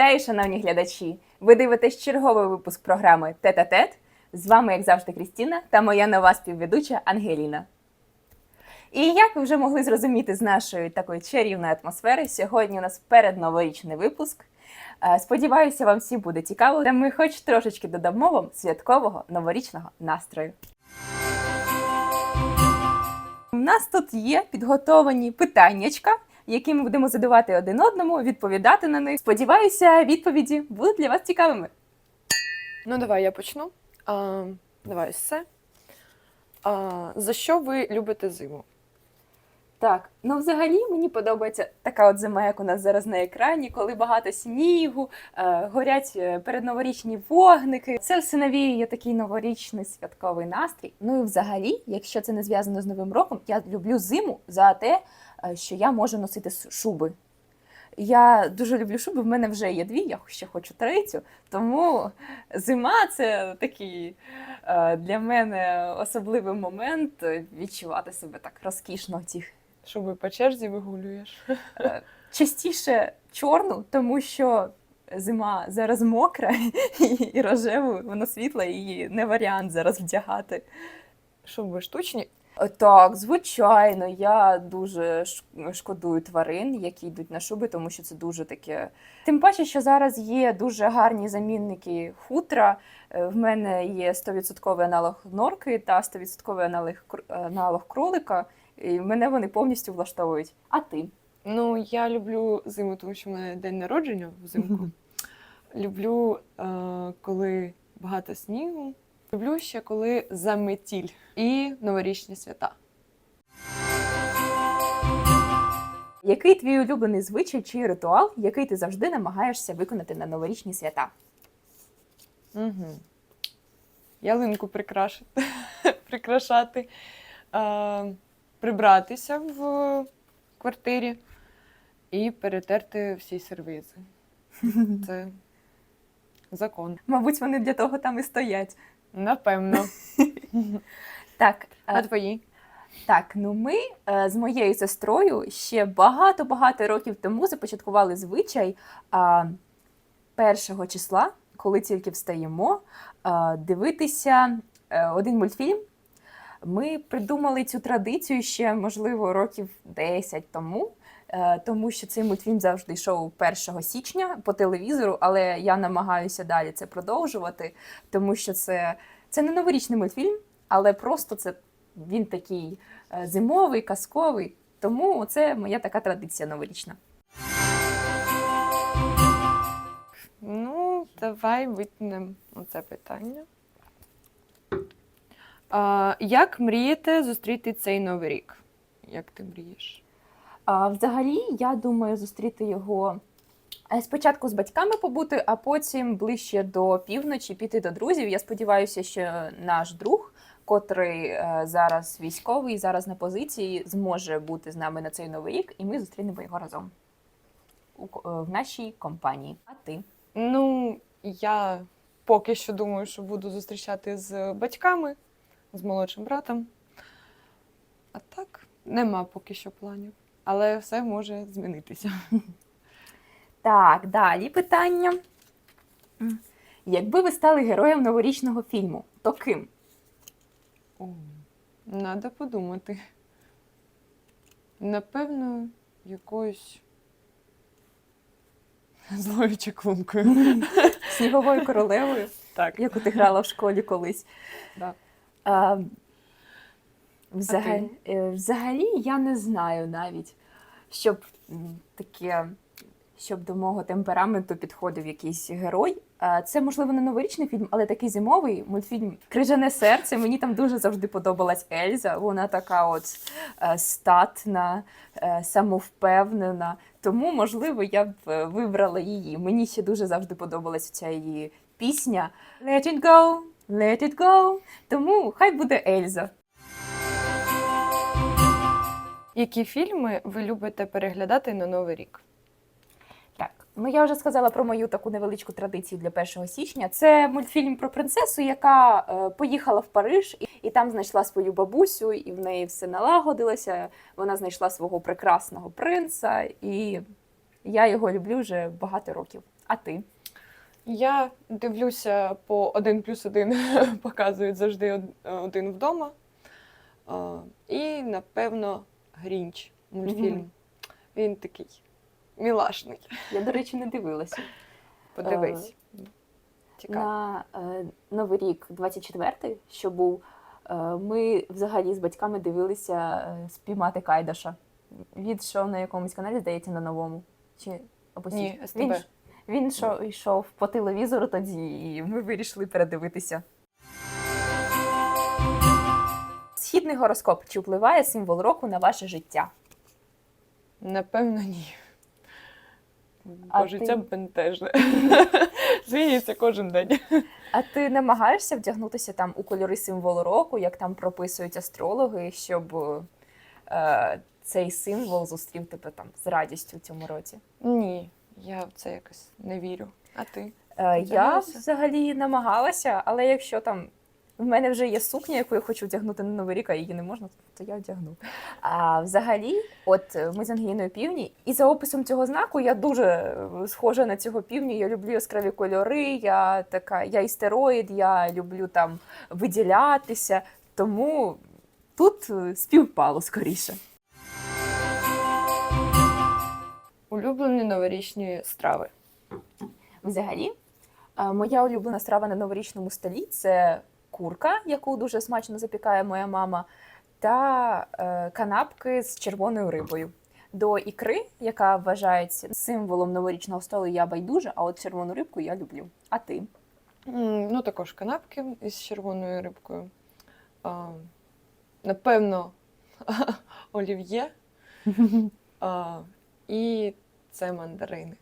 Вітаю, шановні глядачі! Ви дивитесь черговий випуск програми Тет-а-тет. З вами, як завжди, Крістіна та моя нова співведуча Ангеліна. І як ви вже могли зрозуміти з нашої такої чарівної атмосфери, сьогодні у нас передноворічний випуск. Е, Сподіваюся, вам всім буде цікаво, та ми хоч трошечки додамо вам святкового новорічного настрою. У нас тут є підготовані питаннячка, які ми будемо задавати один одному, відповідати на них. Сподіваюся, відповіді будуть для вас цікавими. Ну, давай я почну. А, давай все. А, за що ви любите зиму? Так, ну взагалі мені подобається така от зима, як у нас зараз на екрані, коли багато снігу, е, горять е, передноворічні вогники. Це все навіює такий новорічний святковий настрій. Ну і взагалі, якщо це не зв'язано з Новим роком, я люблю зиму за те, що я можу носити шуби. Я дуже люблю шуби, в мене вже є дві, я ще хочу третю. Тому зима це такий е, для мене особливий момент е, відчувати себе так розкішно в цих ви по черзі вигулюєш? Е, частіше чорну, тому що зима зараз мокра і рожеву, воно світла, і не варіант зараз вдягати. Ви штучні? Е, Так, звичайно, я дуже шкодую тварин, які йдуть на шуби, тому що це дуже таке. Тим паче, що зараз є дуже гарні замінники хутра. Е, В мене є 100% аналог норки та 100% аналог, кр- аналог кролика, і мене вони повністю влаштовують. А ти? Ну, я люблю зиму, тому що в мене день народження взимку. Люблю, е, коли багато снігу. Люблю ще коли заметіль і новорічні свята. Який твій улюблений звичай чи ритуал, який ти завжди намагаєшся виконати на новорічні свята? Угу. Ялинку прикрашати, прикрашати, е, прибратися в квартирі і перетерти всі сервізи. Це закон. Мабуть, вони для того там і стоять. Напевно. Так, А е, твої? так, ну ми е, з моєю сестрою ще багато-багато років тому започаткували звичай а, першого числа, коли тільки встаємо, а, дивитися е, один мультфільм. Ми придумали цю традицію ще, можливо, років 10 тому, е, тому що цей мультфільм завжди йшов 1 січня по телевізору, але я намагаюся далі це продовжувати, тому що це, це не новорічний мультфільм, але просто це він такий е, зимовий, казковий. Тому це моя така традиція новорічна. Ну, давай витягнемо оце питання. А, як мрієте зустріти цей новий рік? Як ти мрієш? Взагалі, я думаю, зустріти його е, спочатку з батьками побути, а потім ближче до півночі піти до друзів. Я сподіваюся, що наш друг, котрий е, зараз військовий, зараз на позиції, зможе бути з нами на цей новий рік, і ми зустрінемо його разом е, в нашій компанії. А ти? Ну, я поки що думаю, що буду зустрічати з батьками, з молодшим братом. А так, нема поки що планів. Але все може змінитися. Так, далі питання. Якби ви стали героєм новорічного фільму, то ким? О, надо подумати. Напевно, якоюсь злою чаклункою. Сніговою королевою? Так. яку ти грала в школі колись. Да. А, взагалі, е, взагалі, я не знаю навіть, щоб таке, щоб до мого темпераменту підходив якийсь герой. Це, можливо, не новорічний фільм, але такий зимовий мультфільм Крижане серце. Мені там дуже завжди подобалась Ельза. Вона така от е, статна, е, самовпевнена. Тому, можливо, я б вибрала її. Мені ще дуже завжди подобалася ця її пісня Let it go, let it go. Тому хай буде Ельза. Які фільми ви любите переглядати на Новий рік? Так, ну я вже сказала про мою таку невеличку традицію для 1 січня. Це мультфільм про принцесу, яка е, поїхала в Париж і, і там знайшла свою бабусю, і в неї все налагодилося. Вона знайшла свого прекрасного принца, і я його люблю вже багато років. А ти? Я дивлюся по один плюс один, показують завжди один вдома. А, І, напевно, Грінч мультфільм. Мгм. Він такий мілашний. Я, до речі, не дивилася. Подивись. Цікаво. На е, Новий рік 24-й, що був, е, ми взагалі з батьками дивилися е, спіймати Кайдаша. Він йшов на якомусь каналі, здається, на новому. Чи або Ні, сі- СТБ. Він, ж- він йшов, йшов по телевізору тоді, і ми вирішили передивитися. Східний гороскоп. Чи впливає символ року на ваше життя? Напевно, ні. А Бо життя ти? бентежне. Змінюється кожен день. А ти намагаєшся вдягнутися там у кольори символу року, як там прописують астрологи, щоб е, цей символ зустрів тебе там з радістю в цьому році? Ні, я в це якось не вірю. А ти? Е, я взагалі намагалася, але якщо там в мене вже є сукня, яку я хочу вдягнути на новий рік, а її не можна, то я вдягну. А взагалі, от е, ми з Ангеліною півні, і за описом цього знаку я дуже е, схожа на цього півні. Я люблю яскраві кольори, я така, я істероїд, я люблю там виділятися. Тому тут е, співпало скоріше. Улюблені новорічні страви. Взагалі, моя улюблена страва на новорічному столі це курка, яку дуже смачно запікає моя мама, та е, канапки з червоною рибою. До ікри, яка вважається символом новорічного столу, я байдуже, а от червону рибку я люблю. А ти? Ну, також канапки із червоною рибкою. А, напевно, олів'є. А, і це мандарини.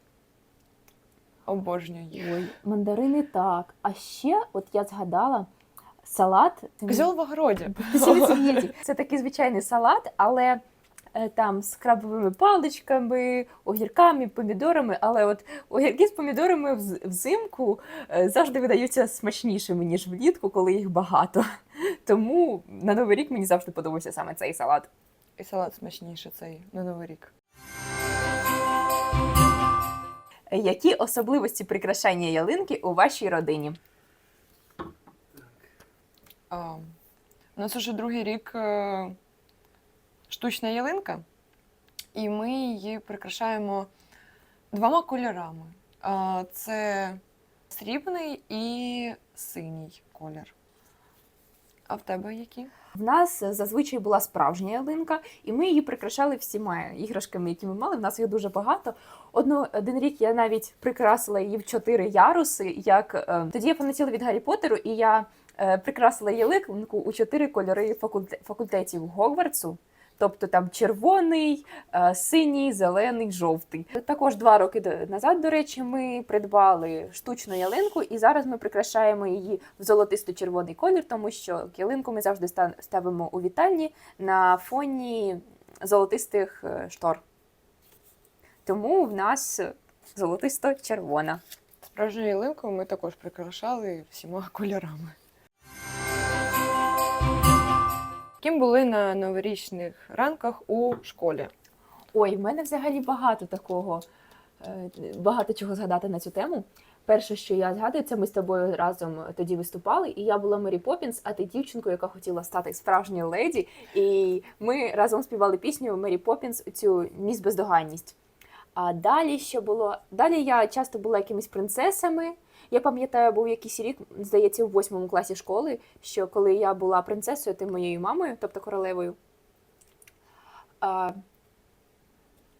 Обожнюю їх. Ой, мандарини так. А ще, от я згадала, салат. Козьол в огороді. Це такий звичайний салат, але е, там з крабовими паличками, огірками, помідорами. Але от огірки з помідорами вз- взимку е, завжди видаються смачнішими, ніж влітку, коли їх багато. Тому на Новий рік мені завжди подобався саме цей салат. І салат смачніше цей на Новий рік. Які особливості прикрашання ялинки у вашій родині? А, у нас уже другий рік е, штучна ялинка, і ми її прикрашаємо двома кольорами. А, це срібний і синій колір. А в тебе які? В нас зазвичай була справжня ялинка, і ми її прикрашали всіма іграшками, які ми мали. В нас їх дуже багато. Одну один рік я навіть прикрасила її в чотири яруси. Як е, тоді я фанатіла від Гаррі Поттеру, і я прикрасила ялинку у чотири кольори факультетів Гогвартсу. Тобто там червоний, е, синій, зелений, жовтий. Також два роки назад, до речі, ми придбали штучну ялинку, і зараз ми прикрашаємо її в золотисто-червоний колір, тому що ялинку ми завжди ставимо у вітальні на фоні золотистих е, штор. Тому в нас золотисто-червона. Справжню ялинку ми також прикрашали всіма кольорами. Ким були на новорічних ранках у школі? Ой, в мене взагалі багато такого, е, багато чого згадати на цю тему. Перше, що я згадую, це ми з тобою разом тоді виступали, і я була Мері Поппінс, а ти дівчинкою, яка хотіла стати справжньою леді. І ми разом співали пісню Мері Поппінс цю міс бездоганність. А далі що було? Далі я часто була якимись принцесами. Я пам'ятаю, був якийсь рік, здається, у восьмому класі школи, що коли я була принцесою, ти моєю мамою, тобто королевою. А,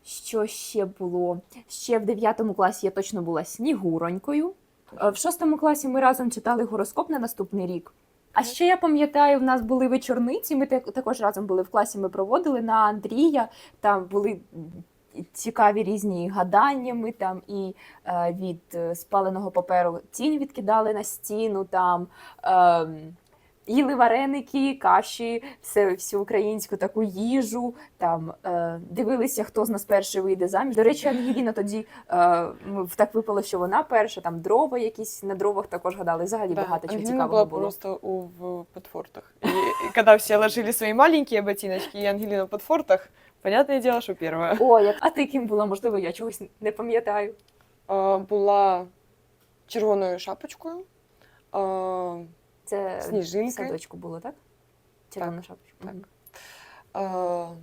що ще було? Ще в 9 класі я точно була снігуронькою. Е, В 6 класі ми разом читали гороскоп на наступний рік. А ще я пам'ятаю, в нас були вечорниці. Ми також разом були в класі. Ми проводили на Андрія. Там були цікаві різні гадання. Ми там і е, від е, спаленого паперу тінь відкидали на стіну. Там е, їли вареники, каші, все, всю українську таку їжу. Там е, дивилися, хто з нас перший вийде заміж. До речі, Ангеліна тоді е, так випало, що вона перша, там дрова якісь на дровах також гадали. Взагалі Да, багато чого цікавого была було. просто у, в подфортах. И, и когда все ложили свои маленькие ботиночки, и Ангелина в подфортах, понятное дело, что первая. О, як а ти ким була? Можливо, я чогось не пам'ятаю. е, була червоною шапочкою. е, Це в садочку було, так? Червона шапочка. Так. Мгм. е,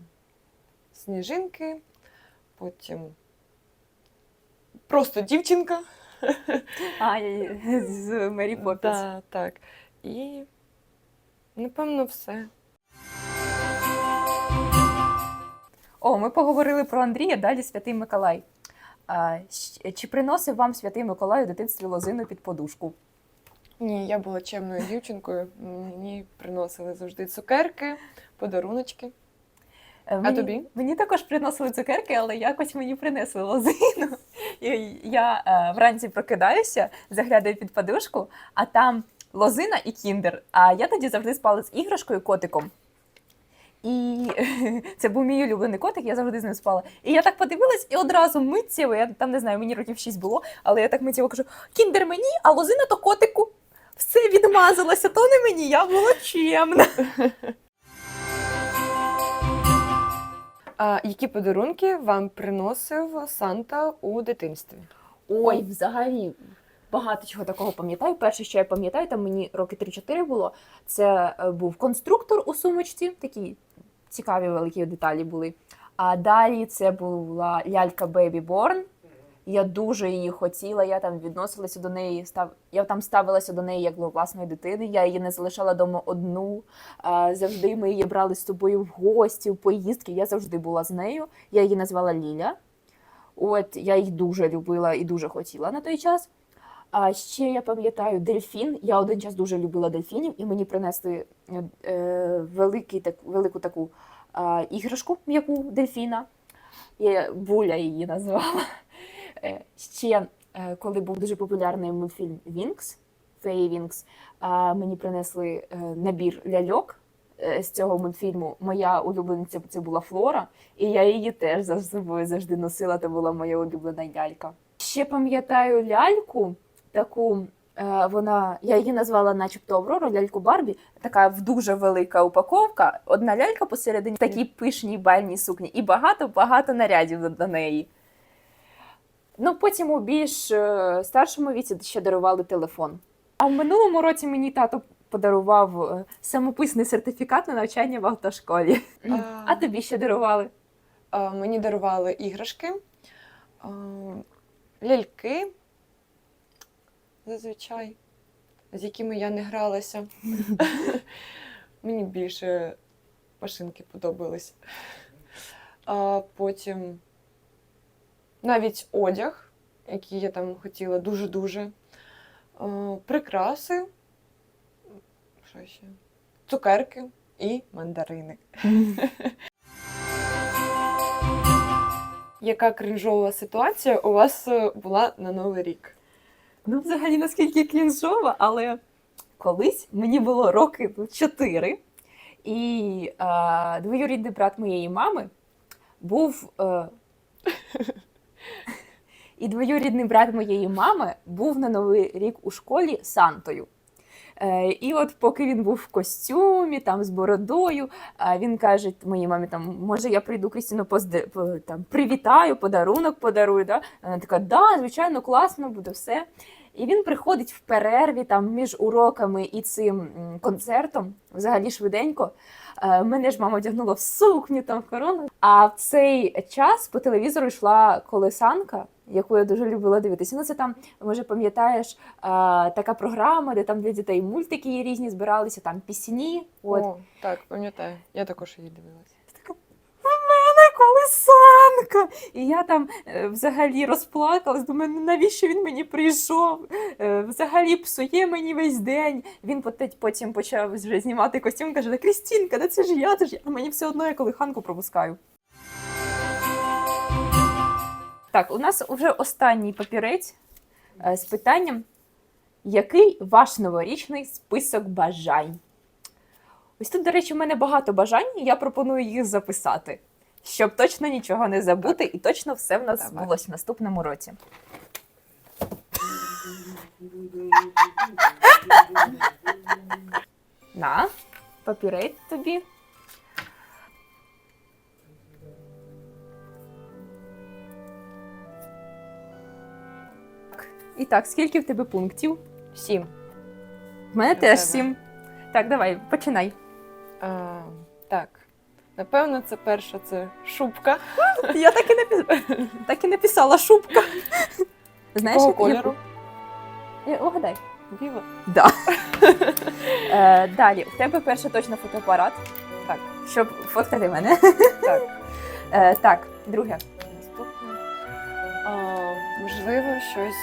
Сніжинки, потім просто дівчинка. А, я- з Мері Поппінс. Да, так. І напевно все. О, ми поговорили про Андрія, далі Святий Миколай. А, щ- чи приносив вам Святий Миколай у дитинстві лозину під подушку? Ні, я була чемною дівчинкою. Мені приносили завжди цукерки, подаруночки. Е, Мені, тобі? Мені також приносили цукерки, але якось мені принесли лозину. І я е, вранці прокидаюся, заглядаю під подушку, а там лозина і кіндер. А я тоді завжди спала з іграшкою котиком. І це був мій улюблений котик, я завжди з ним спала. І я так подивилась, і одразу миттєво, я там не знаю, мені років 6 було, але я так миттєво кажу: кіндер мені, а лозина то котику. Все відмазалося, то не мені, я була чемна. А які подарунки вам приносив Санта у дитинстві? Ой, взагалі багато чого такого пам'ятаю. Перше, що я пам'ятаю, там мені роки 3-4 було. Це е, був конструктор у сумочці, такі цікаві великі деталі були. А далі це була лялька Baby Born. Я дуже її хотіла, я там відносилася до неї, став... я там ставилася до неї як до власної дитини. Я її не залишала вдома одну. Завжди ми її брали з собою в гості, в поїздки. Я завжди була з нею. Я її назвала Ліля. От я їх дуже любила і дуже хотіла на той час. А ще я пам'ятаю дельфін. Я один час дуже любила дельфінів, і мені принесли е, е, великий, так, велику таку е, іграшку, м'яку дельфіна. Я Буля її назвала. Е, ще е, коли був дуже популярний мультфільм Вінкс, Феї Вінкс, е, мені принесли е, набір ляльок е, з цього мультфільму. Моя улюблениця це була Флора, і я її теж за собою завжди носила. Це була моя улюблена лялька. Ще пам'ятаю ляльку, таку е, вона, я її назвала, начебто Аврора, ляльку Барбі. Така в дуже велика упаковка. Одна лялька посередині в такій пишній бальній сукні, і багато-багато нарядів до- неї. Ну, потім у більш е, старшому віці ще дарували телефон. А в минулому році мені тато подарував е, самописний сертифікат на навчання в автошколі. А. А тобі ще дарували? А, Мені дарували іграшки, а, ляльки, зазвичай, з якими я не гралася. Мені більше машинки подобались. А потім навіть одяг, який я там хотіла дуже-дуже. Прикраси, що ще? Цукерки і мандарини. Яка кринжова ситуація у вас е, була на Новий рік? Ну, взагалі, наскільки клінжова, але колись мені було роки чотири, і е, двоюрідний брат моєї мами був. Е, і двоюрідний брат моєї мами був на Новий рік у школі Сантою. Е, і от поки він був в костюмі, там з бородою, він каже моїй мамі, там, може, я прийду Крістіну позде- по- там, привітаю, подарунок подарую. Да? Вона така, да, звичайно, класно, буде все. І він приходить в перерві там між уроками і цим концертом, взагалі швиденько. Е, Мене ж мама одягнула в сукню, там в корону. А в цей час по телевізору йшла колесанка, яку я дуже любила дивитися. Ну, це там, може, пам'ятаєш, е, така програма, де там для дітей мультики різні збиралися, там пісні. От. О, так, пам'ятаю. Я також її дивилася. В мене колесанка. І я там е, взагалі розплакалась, думаю, ну навіщо він мені прийшов? Е, взагалі псує мені весь день. Він пот- потім почав вже знімати костюм, каже, Крістінка, да це ж я, це ж я. А мені все одно я колиханку пропускаю. Так, у нас вже останній папірець е, з питанням: який ваш новорічний список бажань? Ось тут, до речі, в мене багато бажань, і я пропоную їх записати, щоб точно нічого не забути, і точно все в нас Давай. збулось в наступному році. На, папірець тобі. І так, скільки в тебе пунктів? Сім. В мене теж тебе. сім. Так, давай, починай. А, так. Напевно, це перша це шубка. Я так і написала, так і написала шубка. Знаєш, Якого яку- кольору? Я, угадай. Біла. Да. е, далі, в тебе перше точно фотоапарат, Так. щоб фоткати мене. Так. Е, так, друге. Наступне. А, можливо, щось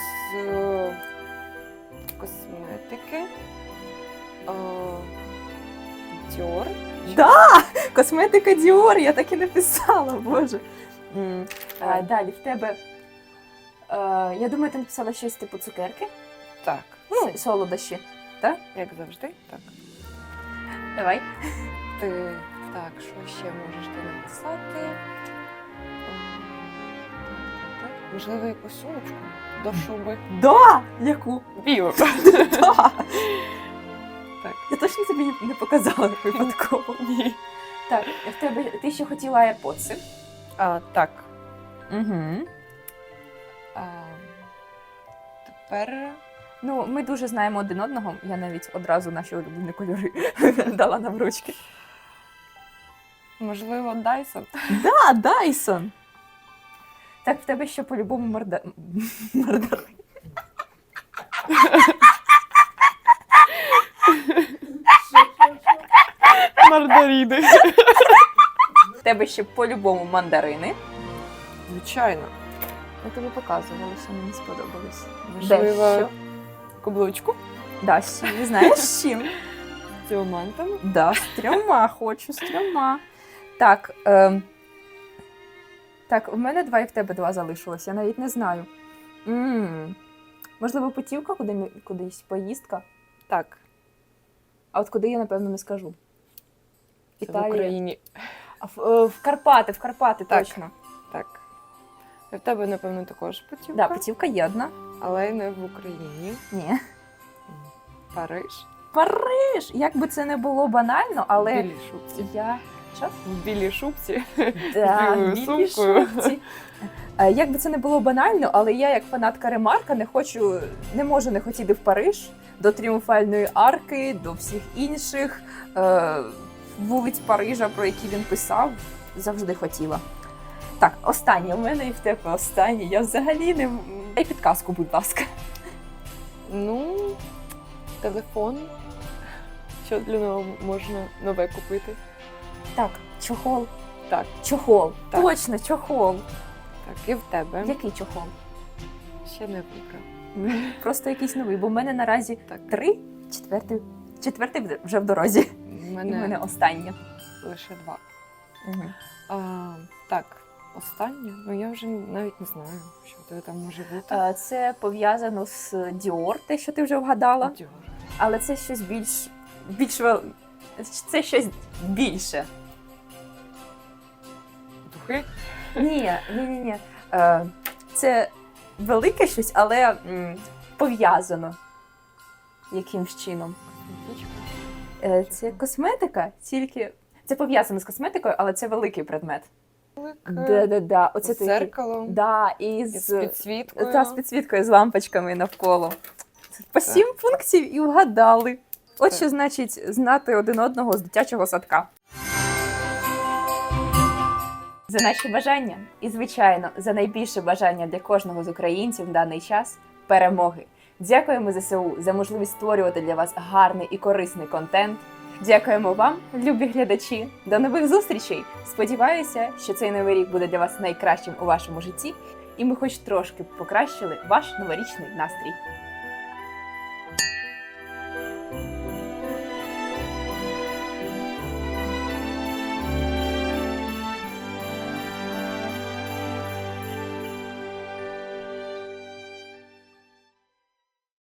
косметики. А, Dior. Да! Косметика Dior, я так і написала, боже. Е, далі, в тебе. Е, я думаю, ти написала щось типу цукерки. Так. Ну, солодощі. Як завжди. Так. Давай. Ти так, що ще можеш ти написати? Можливо, якусь сумочку до шуби. Да! Яку? Білу. Да! Так. Я точно тобі не- показала випадково. Ні. Так, в тебе ти ще хотіла AirPods. А, так. Угу. А, тепер Ну, ми дуже знаємо один одного. Я навіть одразу наші улюблені кольори дала нам ручки. можливо Dyson. Да, Дайсон. Так, в тебе ще по-любому морда... мордар. Мардаріни. В тебе ще по-любому мандарини. Звичайно. Я тобі показувала, що мені сподобалось. Можливо, Дещо. каблучку Да, з чим? Знаєш з чим? з діамантами. Да, з трьома, хочу з трьома. Так, ем... так, в мене два і в тебе два залишилось, я навіть не знаю. м Можливо, путівка куди, кудись, поїздка. Так, А от куди я, напевно, не скажу. це в Україні. А в, е, в Карпати, в Карпати, Так. точно. Так. В тебе, напевно, також путівка, Да, путівка є одна. але не в Україні. Ні. Париж. Париж! Як би це не було банально, але шубці. я. В білій шубці. Да, білою білі сумкою. шубці. Е, Як би це не було банально, але я, як фанатка Ремарка, не хочу, не можу не хотіти в Париж до тріумфальної арки, до всіх інших е, вулиць Парижа, про які він писав, завжди хотіла. Так, останнє у мене і в тебе останнє. Я взагалі не. Дай підказку, будь ласка. Ну, телефон. Що для нього можна нове купити? Так, чохол. Так. Чохол. Так. Точно, чохол. Так, і в тебе. Який чохол? Ще не вибрав. Просто якийсь новий, бо в мене наразі Так, три, четвертий, четвертий вже- в дорозі. І в мене, мене останнє. лише два. Угу. А, так, останнє. Ну я вже навіть не знаю, що тебе там може бути. Е, Це пов'язано з Dior, те, що ти вже вгадала, Dior. але це щось більш більш це щось більше. Духи? Ні, ні, ні, ні. Е, Це велике щось, але м, пов'язано якимсь чином. Е, Це косметика, тільки це пов'язано з косметикою, але це великий предмет. Велике. Да-да-да. Оце З такий- зеркалом. Да, і І з, з підсвіткою. та, з підсвіткою з лампочками навколо. По сім пунктів і вгадали. От що значить знати один одного з дитячого садка. За наші бажання і, звичайно, за найбільше бажання для кожного з українців в даний час перемоги. Дякуємо ЗСУ за можливість створювати для вас гарний і корисний контент. Дякуємо вам, любі глядачі. До нових зустрічей! Сподіваюся, що цей новий рік буде для вас найкращим у вашому житті, і ми хоч трошки покращили ваш новорічний настрій.